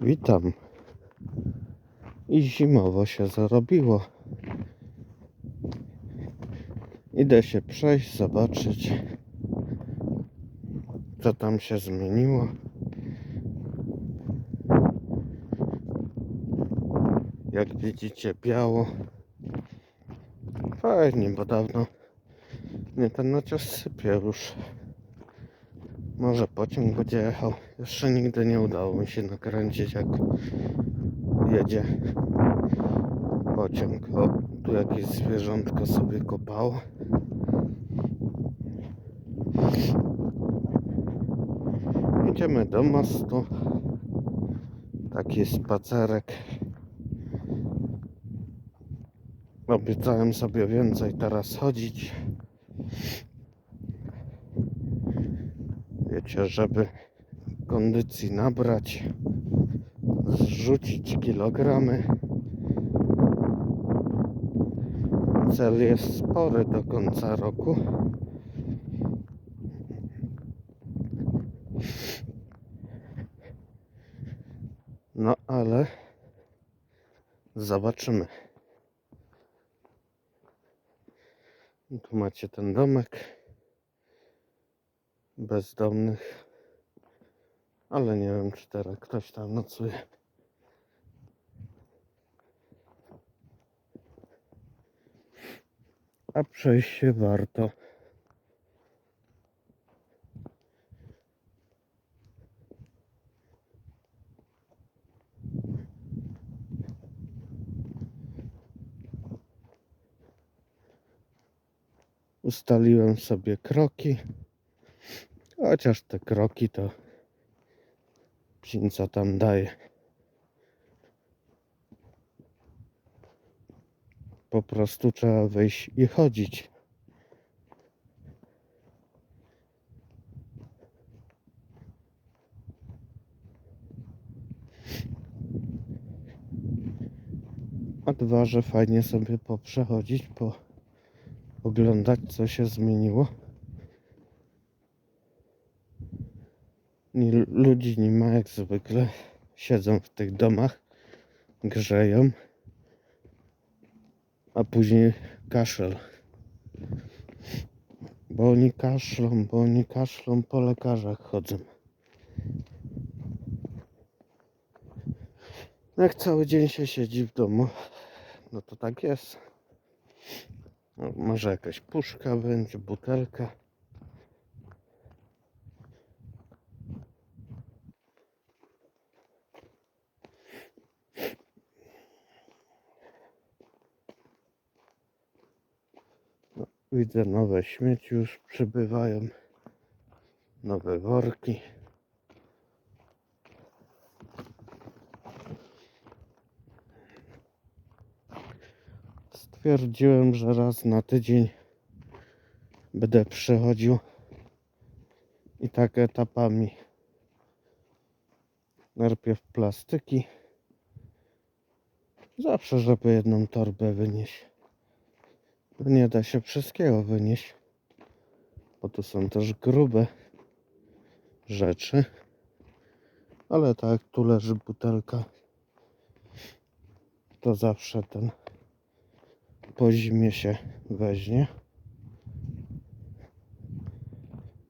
Witam. I zimowo się zarobiło. Idę się przejść, zobaczyć, co tam się zmieniło. Jak widzicie, biało. Fajnie, bo dawno nie ten nocios sypie już. Może pociąg będzie jechał. Jeszcze nigdy nie udało mi się nakręcić, jak jedzie pociąg. O, tu jakieś zwierzątko sobie kopało. Idziemy do mostu. Taki spacerek. Obiecałem sobie więcej teraz chodzić. Wiecie, żeby kondycji nabrać, zrzucić kilogramy. Cel jest spory do końca roku. No ale zobaczymy. Tu macie ten domek bezdomnych, ale nie wiem, czy teraz ktoś tam nocuje. A przejść się warto. Ustaliłem sobie kroki. Chociaż te kroki to psinca tam daje. Po prostu trzeba wyjść i chodzić. A dwa, że fajnie sobie poprzechodzić, po oglądać co się zmieniło. Nie, ludzi nie ma jak zwykle. Siedzą w tych domach, grzeją, a później kaszel. Bo oni kaszlą, bo oni kaszlą po lekarzach chodzą. Jak cały dzień się siedzi w domu, no to tak jest. No, może jakaś puszka będzie, butelka. Widzę nowe śmieci już przybywają. Nowe worki. Stwierdziłem, że raz na tydzień będę przychodził i tak etapami. Najpierw plastyki. Zawsze, żeby jedną torbę wynieść. Nie da się wszystkiego wynieść, bo tu są też grube rzeczy. Ale tak, tu leży butelka, to zawsze ten po zimie się weźmie.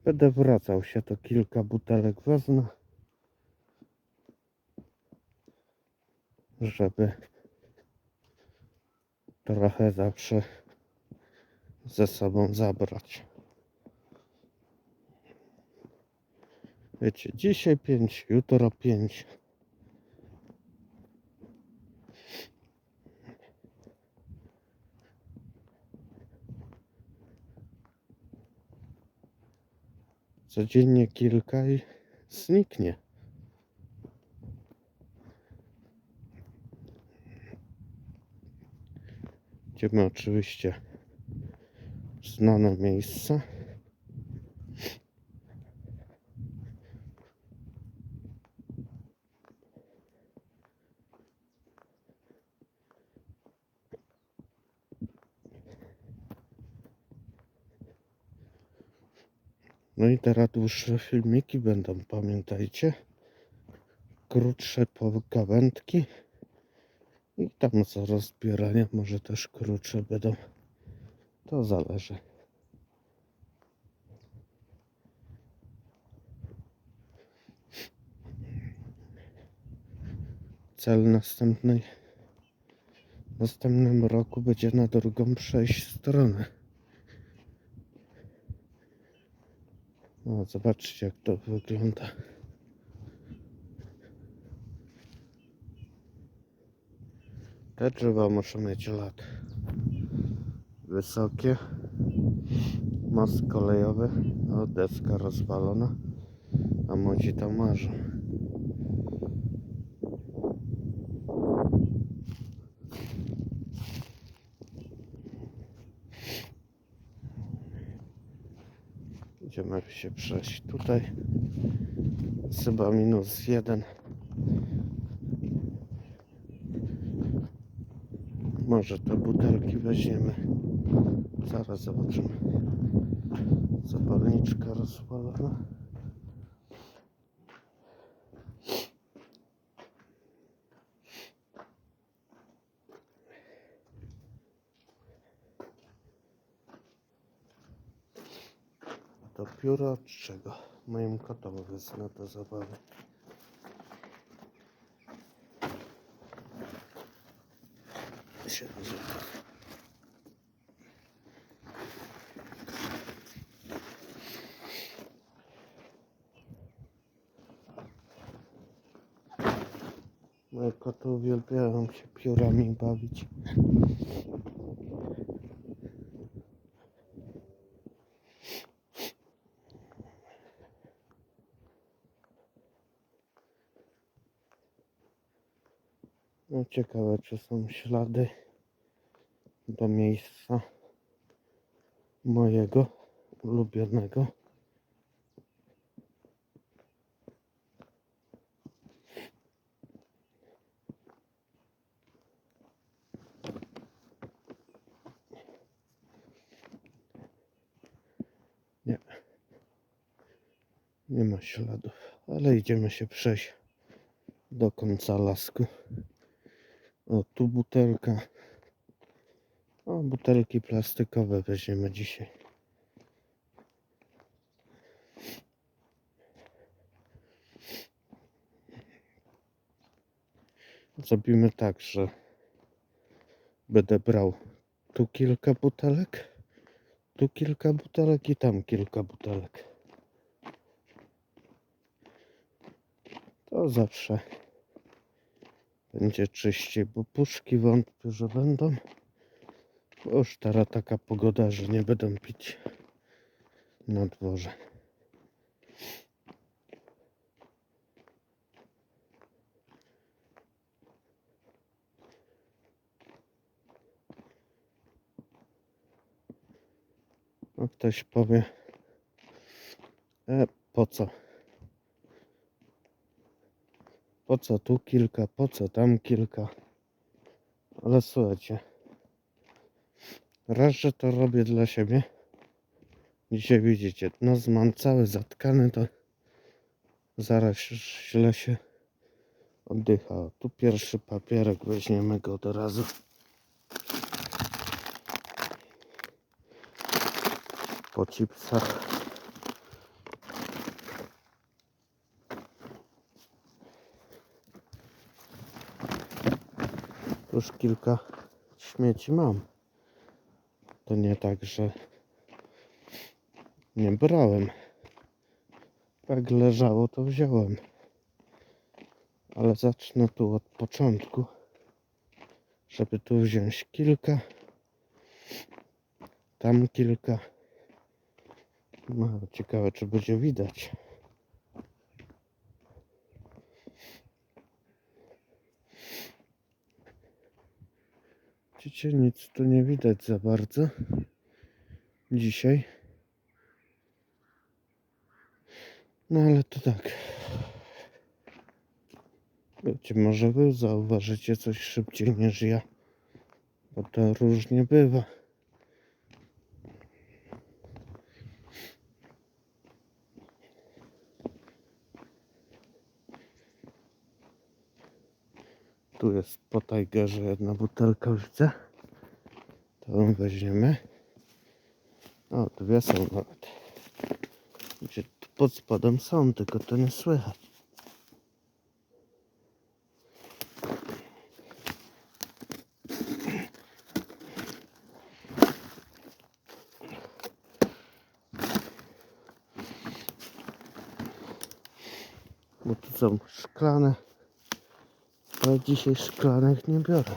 Będę wracał się, to kilka butelek wezmę, żeby trochę zawsze ze sobą zabrać. Wiecie, dzisiaj pięć, jutro pięć. Codziennie kilka i zniknie. Idziemy oczywiście znane miejsca. No i teraz dłuższe filmiki będą, pamiętajcie. krótsze pogawędki i tam za rozbierania może też krótsze będą. To zależy. Cel następnej w następnym roku będzie na drugą przejść stronę. No, zobaczcie jak to wygląda. Te drzewa muszą mieć lat. Wysokie. Most kolejowy. O, deska rozwalona. A młodzi tam marzą. Idziemy się przejść tutaj. Chyba minus jeden. Może te butelki weźmiemy. Zaraz zobaczymy. Zapalniczka rozwalona. To pióro od czego? Moim kotom wezmę do zabawy. Się nazywa. Moje koty uwielbiają się piórami bawić. No ciekawe, czy są ślady do miejsca mojego ulubionego. Nie. Nie ma śladów, ale idziemy się przejść do końca lasku. O, tu butelka. Butelki plastikowe weźmiemy dzisiaj. Zrobimy tak, że będę brał tu kilka butelek, tu kilka butelek i tam kilka butelek. To zawsze będzie czyściej, bo puszki wątpię, że będą. Już teraz taka pogoda, że nie będą pić na dworze. No ktoś powie, e, po co? Po co tu kilka, po co tam kilka? Ale słuchajcie, raz, że to robię dla siebie. Dzisiaj widzicie, nos mam cały zatkany, to zaraz źle się oddycha. Tu pierwszy papierek, weźmiemy go od razu. Po chipsach. Już kilka śmieci mam. To nie tak, że nie brałem. Jak leżało, to wziąłem. Ale zacznę tu od początku, żeby tu wziąć kilka, tam kilka. No, ciekawe, czy będzie widać. Widzicie, nic tu nie widać za bardzo dzisiaj. No ale to tak. Wiecie, może wy zauważycie coś szybciej niż ja. Bo to różnie bywa. Tu jest po Tigerze jedna butelka, widzę. To ją weźmiemy. O, dwie są nawet. Gdzie pod spodem są, tylko to nie słychać. Bo tu są szklane. Ale dzisiaj szklanych nie biorę.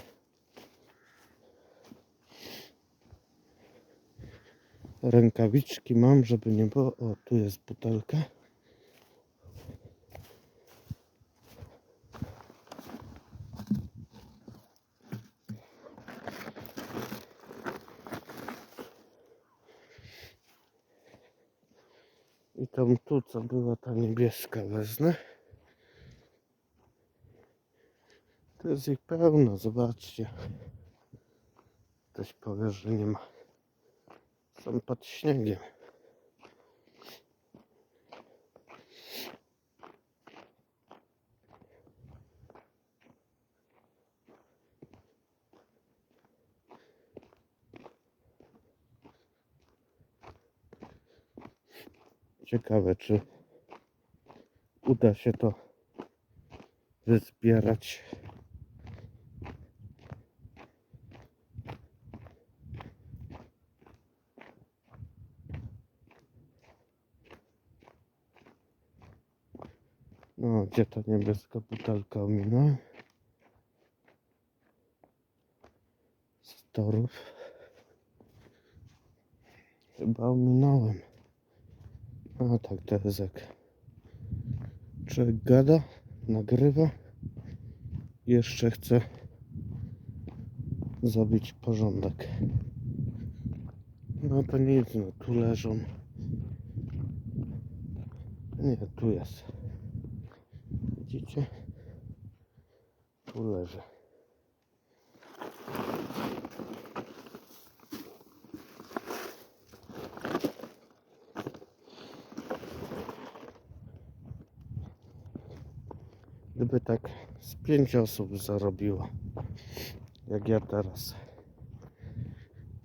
Rękawiczki mam, żeby nie było. O, tu jest butelka. I tam tu, co była ta niebieska, wezmę. To jest ich pełno, zobaczcie. Ktoś powie, że nie ma. Są pod śniegiem. Ciekawe, czy uda się to wyzbierać. No, gdzie ta niebieska butelka ominęła? Z torów. Chyba ominąłem. A tak, jak człowiek gada, nagrywa jeszcze chce zrobić porządek. No to nic, no tu leżą. Nie, tu jest. Widzicie? Tu leży. Gdyby tak z pięć osób zarobiło, jak ja teraz.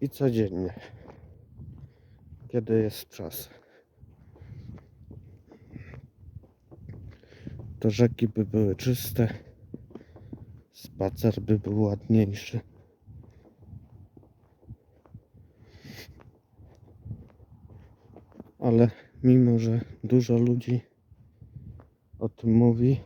I codziennie, kiedy jest czas. To rzeki by były czyste, spacer by był ładniejszy. Ale mimo, że dużo ludzi o tym mówi,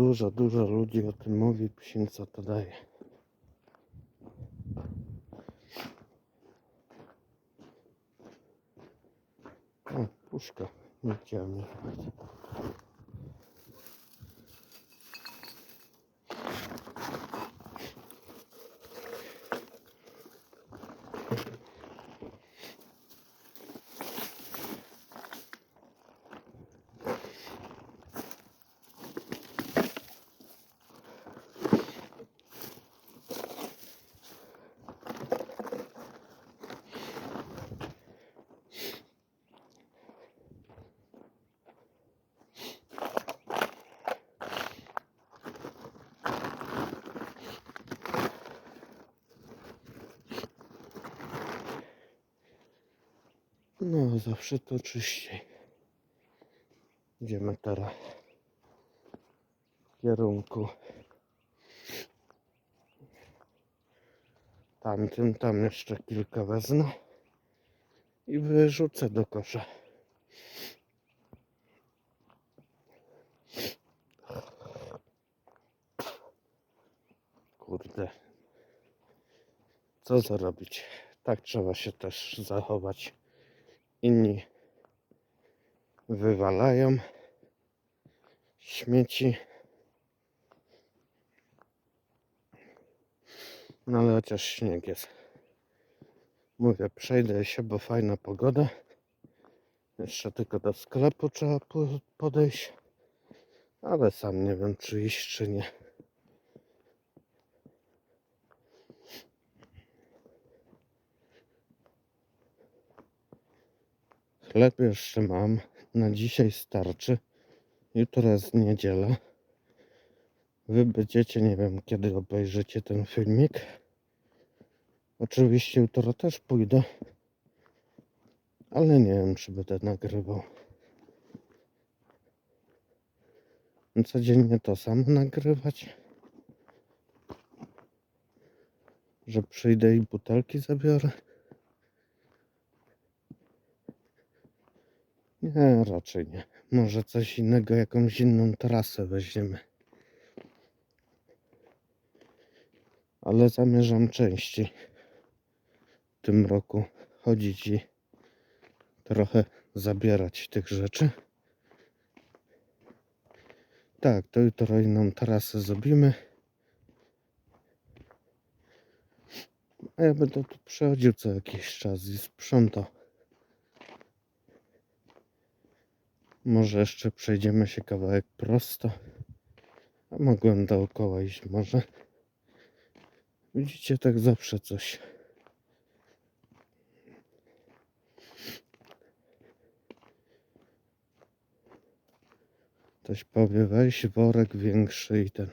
Dużo, dużo ludzi o tym mówi, psińca to daje. O, puszka. Nie chciałem jechać. No, zawsze to czyściej. Idziemy teraz w kierunku tamtym. Tam jeszcze kilka wezmę i wyrzucę do kosza. Kurde. Co zrobić? Tak trzeba się też zachować. Inni wywalają śmieci. No ale chociaż śnieg jest. Mówię, przejdę się, bo fajna pogoda. Jeszcze tylko do sklepu trzeba po- podejść. Ale sam nie wiem, czy iść, czy nie. Chleb jeszcze mam. Na dzisiaj starczy. Jutro jest niedziela. Wy będziecie, nie wiem kiedy obejrzycie ten filmik. Oczywiście jutro też pójdę. Ale nie wiem, czy będę nagrywał. Codziennie to samo nagrywać. Że przyjdę i butelki zabiorę. Nie, raczej nie. Może coś innego, jakąś inną trasę weźmiemy. Ale zamierzam częściej w tym roku chodzić i trochę zabierać tych rzeczy. Tak, to jutro inną trasę zrobimy. A ja będę tu przechodził co jakiś czas i sprzątał. Może jeszcze przejdziemy się kawałek prosto. A mogłem dookoła iść może. Widzicie, tak zawsze coś. Ktoś powie, weź worek większy i ten.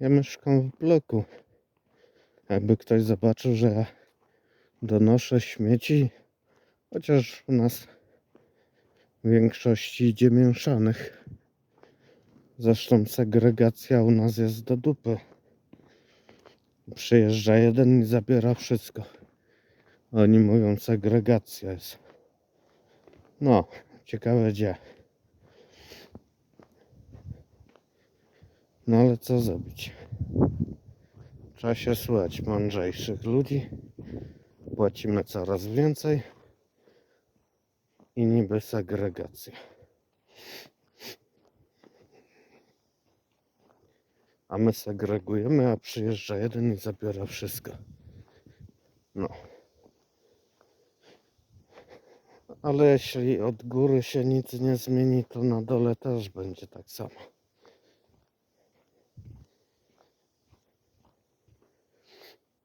Ja mieszkam w bloku. Jakby ktoś zobaczył, że ja donoszę śmieci, chociaż u nas większości idzie mieszanych. Zresztą segregacja u nas jest do dupy. Przyjeżdża jeden i zabiera wszystko. Oni mówią segregacja jest. No, ciekawe gdzie. No ale co zrobić? Trzeba się słuchać mądrzejszych ludzi. Płacimy coraz więcej. I niby segregacja. A my segregujemy, a przyjeżdża jeden i zabiera wszystko. No. Ale jeśli od góry się nic nie zmieni, to na dole też będzie tak samo.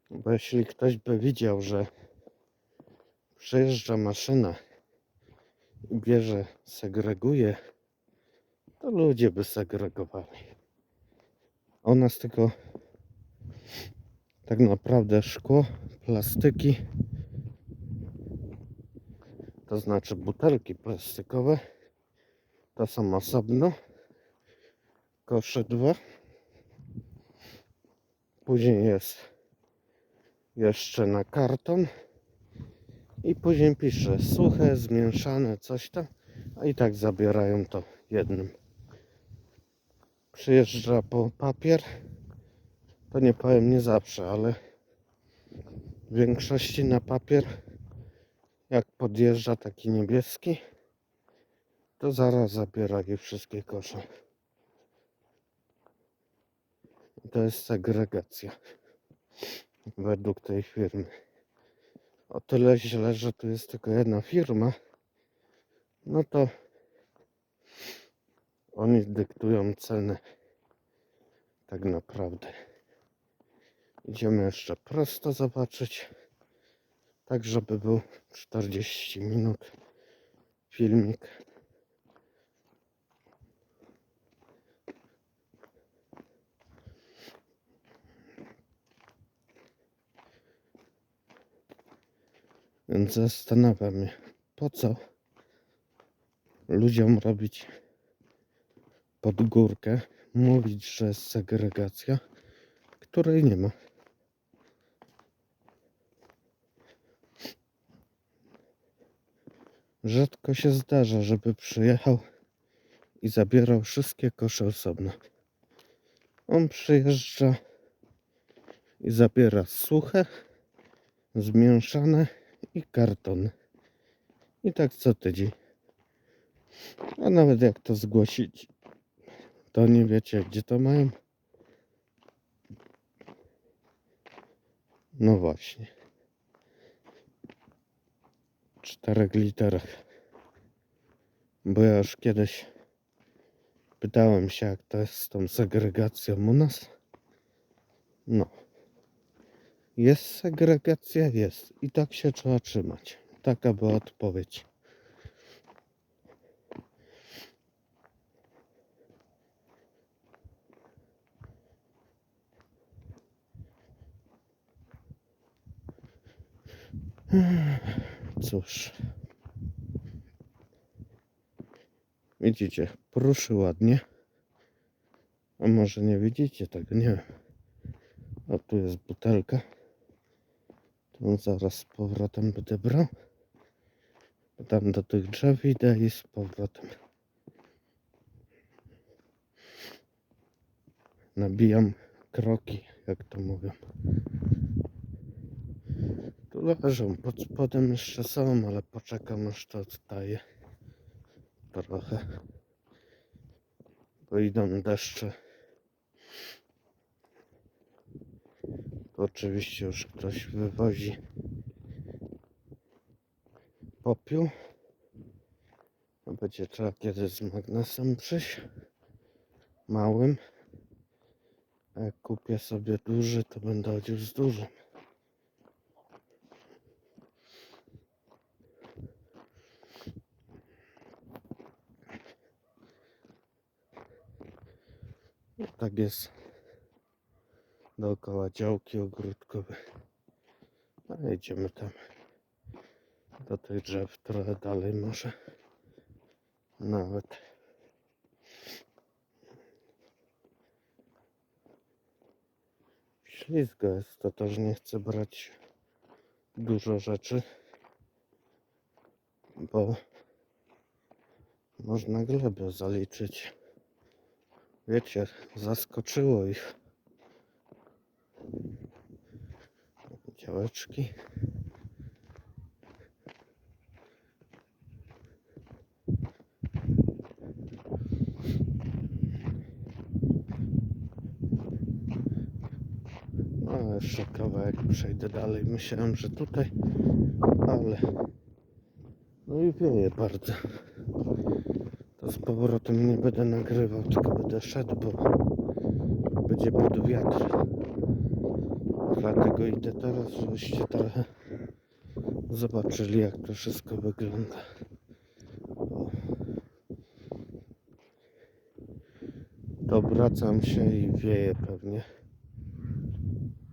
Bo jeśli ktoś by widział, że przejeżdża maszyna bierze, segreguje, to ludzie by segregowali. A U nas tylko tak naprawdę szkło, plastyki, to znaczy butelki plastikowe, to są osobno, kosze dwa. Później jest jeszcze na karton i później pisze suche, zmieszane, coś tam, a i tak zabierają to jednym. Przyjeżdża po papier, to nie powiem nie zawsze, ale w większości na papier, jak podjeżdża taki niebieski, to zaraz zabiera je wszystkie kosze. To jest segregacja według tej firmy. O tyle źle, że tu jest tylko jedna firma, no to oni dyktują ceny tak naprawdę. Idziemy jeszcze prosto zobaczyć, tak żeby był 40 minut filmik. Więc zastanawia mnie, po co ludziom robić pod górkę, mówić, że jest segregacja, której nie ma. Rzadko się zdarza, żeby przyjechał i zabierał wszystkie kosze osobno. On przyjeżdża i zabiera suche, zmieszane i karton. I tak co tydzień. A nawet jak to zgłosić, to nie wiecie gdzie to mają. No właśnie. W czterech literach. Bo ja już kiedyś pytałem się jak to jest z tą segregacją u nas. No. Jest segregacja, jest. I tak się trzeba trzymać. Taka była odpowiedź. Cóż. Widzicie, pruszy ładnie. A może nie widzicie tego, nie wiem. O, tu jest butelka. To zaraz z powrotem będę brał. Tam do tych drzew idę i z powrotem. Nabijam kroki, jak to mówią. Tu leżą, pod spodem jeszcze są, ale poczekam aż to odtaje trochę. Bo idą deszcze. Oczywiście już ktoś wywozi popiół. No Będzie trzeba kiedyś z magnesem przyjść. Małym. A jak kupię sobie duży, to będę chodził z dużym. Tak jest dookoła działki ogródkowej. No idziemy tam do tych drzew trochę dalej może nawet. Ślizgo jest, to też nie chcę brać dużo rzeczy, bo można glebę zaliczyć. Wiecie, zaskoczyło ich. Działeczki. No, jeszcze kawałek przejdę dalej. Myślałem, że tutaj, ale no i wieje bardzo. To z powrotem nie będę nagrywał, tylko będę szedł, bo będzie pod wiatr. Dlatego idę teraz, żebyście trochę zobaczyli, jak to wszystko wygląda. O. Się i wieje pewnie.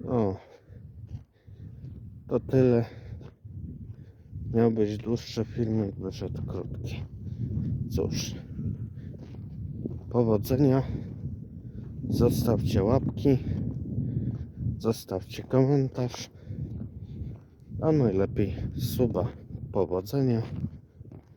O, to tyle. Miał być dłuższy filmik, wyszedł krótki. Cóż, powodzenia. Zostawcie łapki, zostawcie komentarz, a najlepiej suba. Powodzenia.